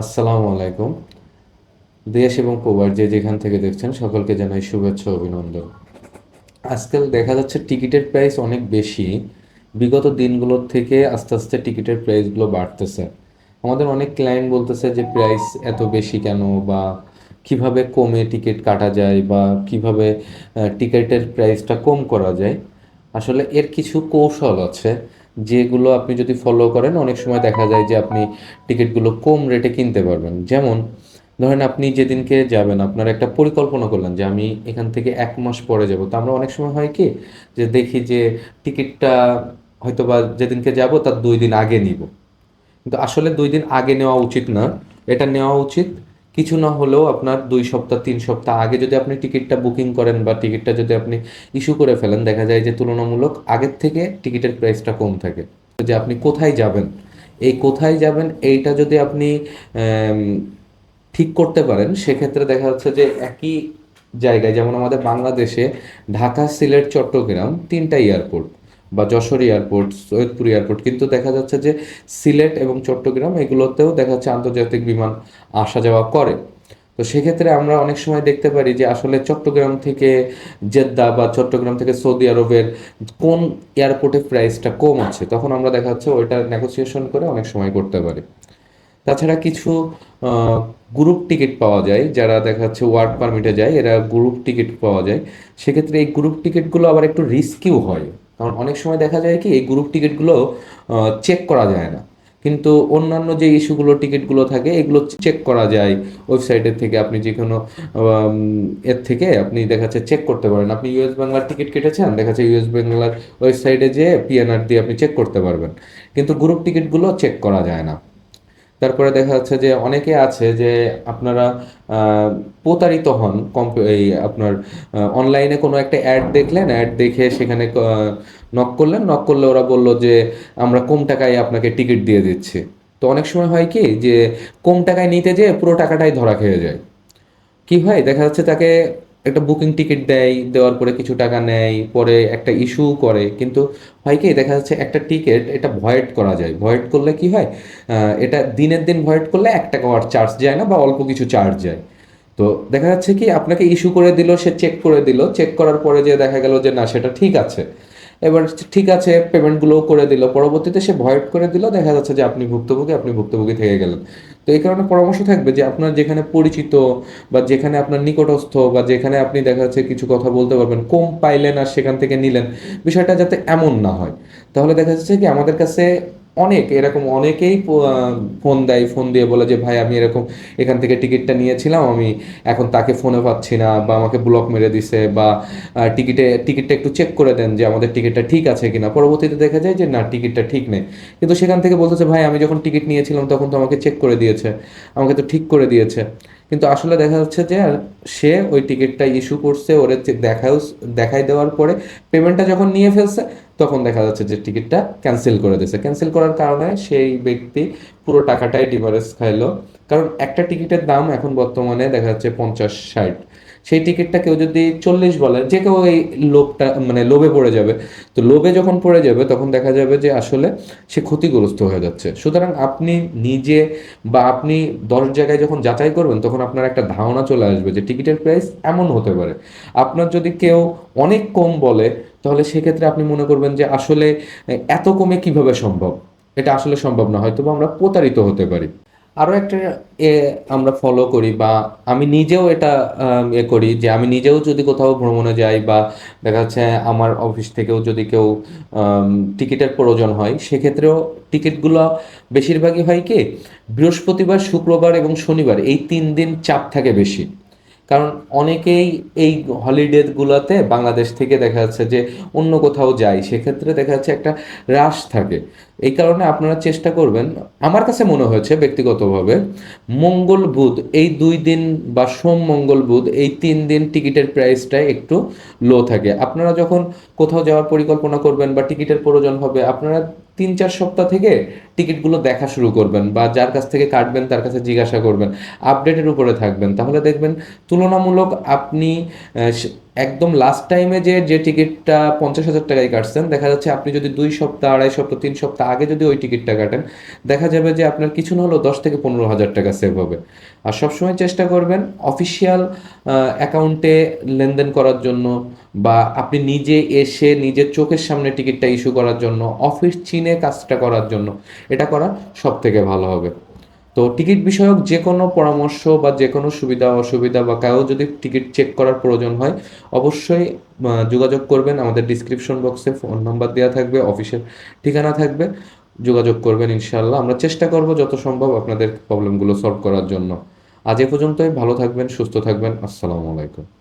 আসসালামু আলাইকুম। দেশ এবং প্রবাস যে যেখান থেকে দেখছেন, সকলকে জানাই শুভেচ্ছা অভিনন্দন। আজকাল দেখা যাচ্ছে টিকিটের প্রাইস অনেক বেশি। বিগত দিনগুলোর থেকে আস্তে আস্তে টিকিটের প্রাইসগুলো বাড়তেছে। আমাদের অনেক ক্লায়েন্ট বলতেছে যে প্রাইস এত বেশি কেন বা কীভাবে কমে টিকিট কাটা যায় বা কীভাবে টিকিটের প্রাইসটা কম করা যায়। আসলে এর কিছু কৌশল আছে। যেগুলো আপনি যদি ফলো করেন, অনেক সময় দেখা যায় যে আপনি টিকিটগুলো কম রেটে কিনতে পারবেন। যেমন, ধরেন আপনি যেদিনকে যাবেন, আপনার একটা পরিকল্পনা করলেন যে আমি এখান থেকে এক মাস পরে যাব। তো আমরা অনেক সময় হয় কি, যে দেখি যে টিকিটটা হয়তো বা যেদিনকে যাব, তার দুই দিন আগে নিব। কিন্তু আসলে দুই দিন আগে নেওয়া উচিত না। এটা নেওয়া উচিত কিছু না হলেও আপনার দুই সপ্তাহ, তিন সপ্তাহ আগে যদি আপনি টিকিটটা বুকিং করেন বা টিকিটটা যদি আপনি ইস্যু করে ফেলেন, দেখা যায় যে তুলনামূলক আগের থেকে টিকিটের প্রাইসটা কম থাকে। যে আপনি কোথায় যাবেন? এই কোথায় যাবেন, এইটা যদি আপনি ঠিক করতে পারেন, সেক্ষেত্রে দেখা যাচ্ছে যে একই জায়গায়, যেমন আমাদের বাংলাদেশে ঢাকা, সিলেট, চট্টগ্রাম তিনটা এয়ারপোর্ট। বা যশোর এয়ারপোর্ট, সৈয়দপুর এয়ারপোর্ট। কিন্তু দেখা যাচ্ছে যে সিলেট এবং চট্টগ্রাম এগুলোতেও দেখা যাচ্ছে আন্তর্জাতিক বিমান আসা যাওয়া করে। তো সেক্ষেত্রে আমরা অনেক সময় দেখতে পারি যে আসলে চট্টগ্রাম থেকে জেদ্দা বা চট্টগ্রাম থেকে সৌদি আরবের কোন এয়ারপোর্টে প্রাইসটা কম আছে, তখন আমরা দেখা যাচ্ছে ওইটা নেগোসিয়েশন করে অনেক সময় করতে পারি। তাছাড়া কিছু গ্রুপ টিকিট পাওয়া যায়, যারা দেখা যাচ্ছে ওয়ার্ড পারমিটে যায়, এরা গ্রুপ টিকিট পাওয়া যায়। সেক্ষেত্রে এই গ্রুপ টিকিটগুলো আবার একটু রিস্কিও হয়। কারণ অনেক সময় দেখা যায় কি, এই গ্রুপ টিকিটগুলো চেক করা যায় না। কিন্তু অন্যান্য যে ইস্যুগুলো টিকিটগুলো থাকে, এগুলো চেক করা যায়। ওয়েবসাইটের থেকে আপনি যে কোনো এর থেকে আপনি দেখা যাচ্ছে চেক করতে পারেন। আপনি ইউএস বাংলার টিকিট কেটেছেন, দেখা যাচ্ছে ইউএস বাংলার ওয়েবসাইটে যেয়ে পিএনআর দিয়ে আপনি চেক করতে পারবেন। কিন্তু গ্রুপ টিকিটগুলো চেক করা যায় না। তারপরে দেখা যাচ্ছে যে অনেকে আছে যে আপনারা প্রতারিত হন কম্প- এই আপনার অনলাইনে কোনো একটা অ্যাড দেখলেন অ্যাড দেখে সেখানে নক করলেন নক করলে ওরা বলল যে আমরা কম টাকায় আপনাকে টিকিট দিয়ে দিচ্ছি। তো অনেক সময় হয় কি যে কম টাকায় নিতে যেয়ে পুরো টাকাটাই ধরা খেয়ে যায়। কি হয়? দেখা যাচ্ছে তাকে একটা বুকিং টিকিট দেয়, দেওয়ার পরে কিছু টাকা নেয়, পরে একটা ইস্যু করে। কিন্তু হয় কি, দেখা যাচ্ছে একটা টিকিট এটা ভয়েড করা যায়। ভয়েড করলে কি হয়? এটা দিনের দিন ভয়েড করলে এক টাকা আর চার্জ যায় না বা অল্প কিছু চার্জ যায়। তো দেখা যাচ্ছে কি, আপনাকে ইস্যু করে দিল, সে চেক করে দিল। চেক করার পরে যে দেখা গেল যে না, সেটা ঠিক আছে। এবার ঠিক আছে পেমেন্টগুলোও করে দিল। পরবর্তীতে সে ভয়েড করে দিল। দেখা যাচ্ছে যে আপনি ভুক্তভোগী আপনি ভুক্তভোগী থেকে গেলেন। তো এই কারণে পরামর্শ থাকবে যে আপনার যেখানে পরিচিত বা যেখানে আপনার নিকটস্থ বা যেখানে আপনি দেখা যাচ্ছে কিছু কথা বলতে পারবেন, কম পাইলেন আর সেখান থেকে নিলেন, বিষয়টা যাতে এমন না হয়। তাহলে দেখা যাচ্ছে কি আমাদের কাছে অনেক, এরকম অনেকেই ফোন দেয় ফোন দিয়ে বলে যে, ভাই, আমি এরকম এখান থেকে টিকিটটা নিয়েছিলাম, আমি এখন তাকে ফোনে পাচ্ছি না বা আমাকে ব্লক মেরে দিছে বা টিকিটে, টিকিটটা একটু চেক করে দেন যে আমাদের টিকিটটা ঠিক আছে কিনা। পরবর্তীতে দেখা যায় যে, না, টিকিটটা ঠিক নেই। কিন্তু সেখান থেকে বলতেছে, ভাই, আমি যখন টিকিট নিয়েছিলাম, তখন তো আমাকে চেক করে দিয়েছে, আমাকে তো ঠিক করে দিয়েছে। কিন্তু আসলে দেখা যাচ্ছে যে সে ওই টিকিটটা ইস্যু করছে, ওরে দেখাও দেখাই দেওয়ার পরে পেমেন্টটা যখন নিয়ে ফেলছে তখন দেখা যাচ্ছে যে টিকিটটা ক্যান্সেল করে দিয়েছে। ক্যান্সেল করার কারণে সেই ব্যক্তি পুরো টাকাটাই ডিভারেজ খাইলো। কারণ একটা টিকিটের দাম এখন বর্তমানে দেখা যাচ্ছে পঞ্চাশ ষাট। সেই টিকিটটা কেউ যদি চল্লিশ বলে, যে কেউ এই লোভটা মানে লোভে পড়ে যাবে, তো লোভে যখন পড়ে যাবে, তখন দেখা যাবে যে আসলে সে ক্ষতিগ্রস্ত হয়ে যাচ্ছে। সুতরাং আপনি নিজে বা আপনি দশ জায়গায় যখন যাচাই করবেন, তখন আপনার একটা ধারণা চলে আসবে যে টিকিটের প্রাইস এমন হতে পারে। আপনার যদি কেউ অনেক কম বলে, তাহলে সেক্ষেত্রে আপনি মনে করবেন যে আসলে, এত কমে কীভাবে সম্ভব? এটা আসলে সম্ভব না হয়তো আমরা প্রতারিত হতে পারি। আরও একটা এ আমরা ফলো করি বা আমি নিজেও এটা এ করি যে আমি নিজেও যদি কোথাও ভ্রমণে যাই বা দেখা যাচ্ছে আমার অফিস থেকেও যদি কেউ টিকিটের প্রয়োজন হয়, সেক্ষেত্রেও টিকিটগুলো বেশিরভাগই হয় কি বৃহস্পতিবার, শুক্রবার এবং শনিবার। এই তিন দিন চাপ থাকে বেশি। কারণ অনেকেই এই হলিডেগুলোতে বাংলাদেশ থেকে দেখা যাচ্ছে যে অন্য কোথাও যায়, সেক্ষেত্রে দেখা যাচ্ছে একটা হ্রাস থাকে। এই কারণে আপনারা চেষ্টা করবেন, আমার কাছে মনে হয়েছে ব্যক্তিগতভাবে, মঙ্গল বুধ, এই দুই দিন বা সোম মঙ্গল বুধ, এই তিন দিন টিকিটের প্রাইসটা একটু লো থাকে। আপনারা যখন কোথাও যাওয়ার পরিকল্পনা করবেন বা টিকিটের প্রয়োজন হবে, আপনারা তিন চার সপ্তাহ থেকে টিকিটগুলো দেখা শুরু করবেন বা যার কাছ থেকে কাটবেন তার কাছে জিজ্ঞাসা করবেন আপডেটের উপরে থাকবেন। তাহলে দেখবেন তুলনামূলক আপনি একদম লাস্ট টাইমে যে যে টিকিটটা পঞ্চাশ হাজার টাকায় কাটছেন, দেখা যাচ্ছে আপনি যদি দুই সপ্তাহ, আড়াই সপ্তাহ, তিন সপ্তাহ আগে যদি ওই টিকিটটা কাটেন, দেখা যাবে যে আপনার কিছু না হলেও দশ থেকে পনেরো হাজার টাকা সেভ হবে। আর সবসময় চেষ্টা করবেন অফিসিয়াল অ্যাকাউন্টে লেনদেন করার জন্য বা আপনি নিজে এসে নিজের চোখের সামনে টিকিটটা ইস্যু করার জন্য অফিস চিনে কাজটা করার জন্য, এটা করা সব থেকে ভালো হবে। তো টিকিট বিষয়ক যে কোনো পরামর্শ বা যে কোনো সুবিধা, অসুবিধা বা কারও যদি টিকিট চেক করার প্রয়োজন হয়, অবশ্যই যোগাযোগ করবেন। আমাদের ডিসক্রিপশন বক্সে ফোন নাম্বার দেওয়া থাকবে অফিসের ঠিকানা থাকবে। যোগাযোগ করবেন ইনশাল্লাহ আমরা চেষ্টা করব যত সম্ভব আপনাদের প্রবলেমগুলো সলভ করার জন্য। আজ এ পর্যন্তই। ভালো থাকবেন, সুস্থ থাকবেন। আসসালামু আলাইকুম।